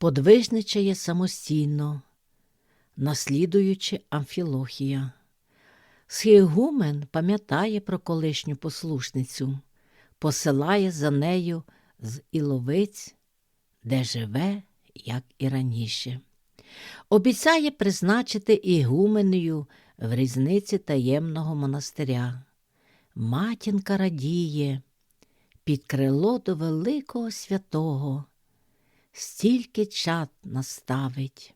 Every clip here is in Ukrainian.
подвижничає самостійно, наслідуючи Амфілохія. Схігумен пам'ятає про колишню послушницю, посилає за нею з Іловиць, де живе, як і раніше. Обіцяє призначити ігуменею в різниці таємного монастиря. Матінка радіє, під крило до великого святого, стільки чад наставить.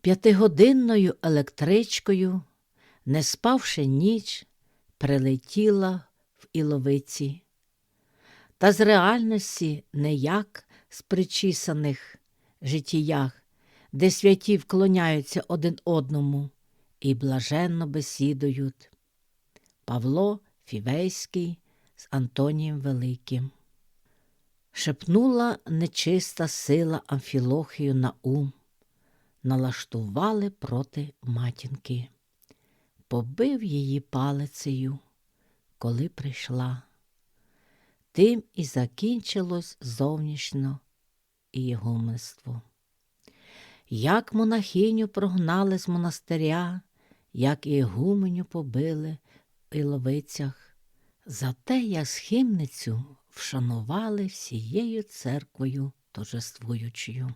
П'ятигодинною електричкою, не спавши ніч, прилетіла в Іловиці. Та з реальності не як з причисаних життіях, де святі вклоняються один одному і блаженно бесідують. Павло Фівейський з Антонієм Великим. Шепнула нечиста сила Амфілохію на ум, налаштували проти матінки. Побив її палицею, коли прийшла. Тим і закінчилось зовнішньо ігуменство. Як монахиню прогнали з монастиря, як ігуменю побили в Іловицях, зате як схимницю вшанували всією церквою торжествуючою.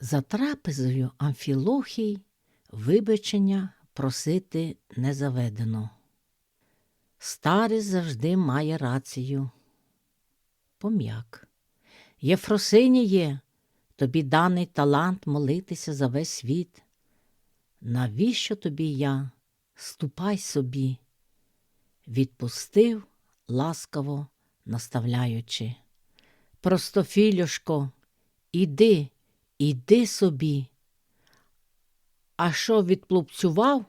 За трапезою Амфілохій вибачення просити не заведено. Старець завжди має рацію. Пом'як. Єфросиніє, тобі даний талант молитися за весь світ. Навіщо тобі я? Ступай собі, відпустив, ласкаво наставляючи. Простофілюшко, іди, іди собі. А що відплупцював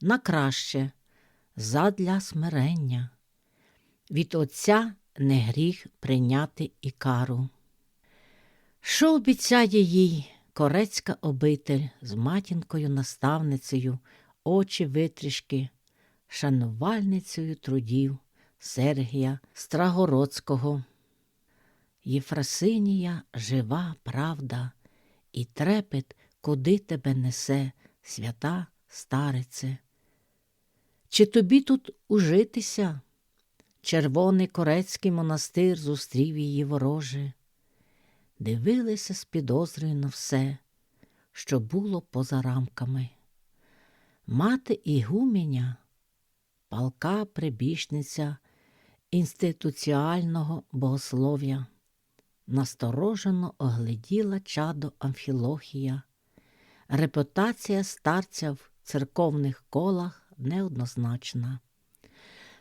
на краще, задля смирення. Від Отця не гріх прийняти і кару. Що обіцяє їй корецька обитель з матінкою наставницею, очі витрішки, шанувальницею трудів Сергія Страгородського. Єфросинія жива правда, і трепет, куди тебе несе, свята старице. Чи тобі тут ужитися? Червоний корецький монастир зустрів її вороже. Дивилися з підозрою на все, що було поза рамками. Мати Ігуменя, палка прибічниця інституціального богослов'я, насторожено огляділа чадо Амфілохія. Репутація старця в церковних колах неоднозначна.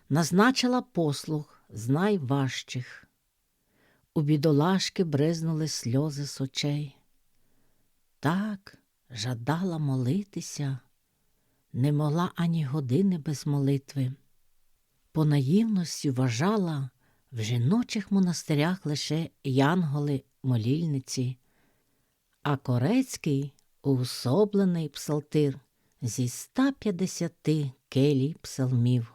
Назначила послуг з найважчих. У бідолашки бризнули сльози з очей. Так жадала молитися, не могла ані години без молитви. По наївності вважала в жіночих монастирях лише янголи молільниці, а корецький уособлений псалтир зі 150 келій псалмів.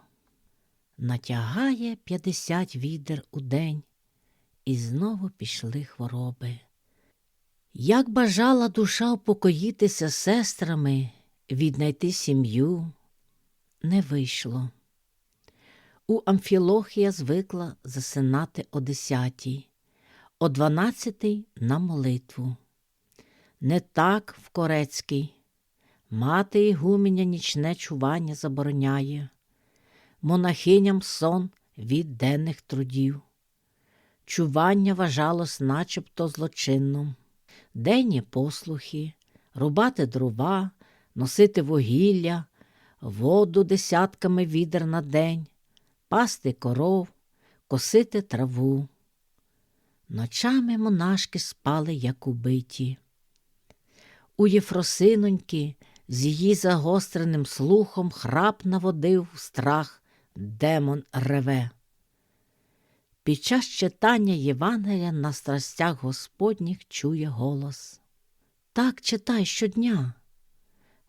Натягає 50 відер у день, і знову пішли хвороби. Як бажала душа упокоїтися сестрами, віднайти сім'ю, не вийшло. У Амфілохія звикла засинати о десятій, о дванадцятій на молитву. Не так в Корецький. Мати Ігуменя нічне чування забороняє, монахиням сон від денних трудів. Чування вважалось начебто злочинним, денні послухи, рубати дрова, носити вугілля, воду десятками відер на день, пасти коров, косити траву. Ночами монашки спали, як убиті. У Єфросиноньки з її загостреним слухом храп наводив страх демон реве. Під час читання Євангелія на страстях Господніх чує голос. Так читай щодня.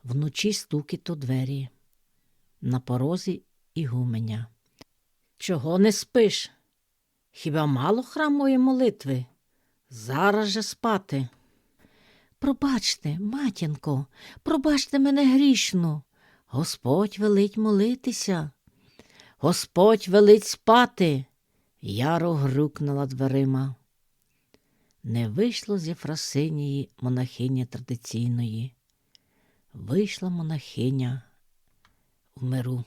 Вночі стукіт у двері. На порозі ігуменя. Чого не спиш? Хіба мало храмової молитви? Зараз же спати. Пробачте, матінко, пробачте мене грішну. Господь велить молитися. Господь велить спати. Яро грюкнула дверима. Не вийшло з Єфросинії монахині традиційної. Вийшла монахиня в миру.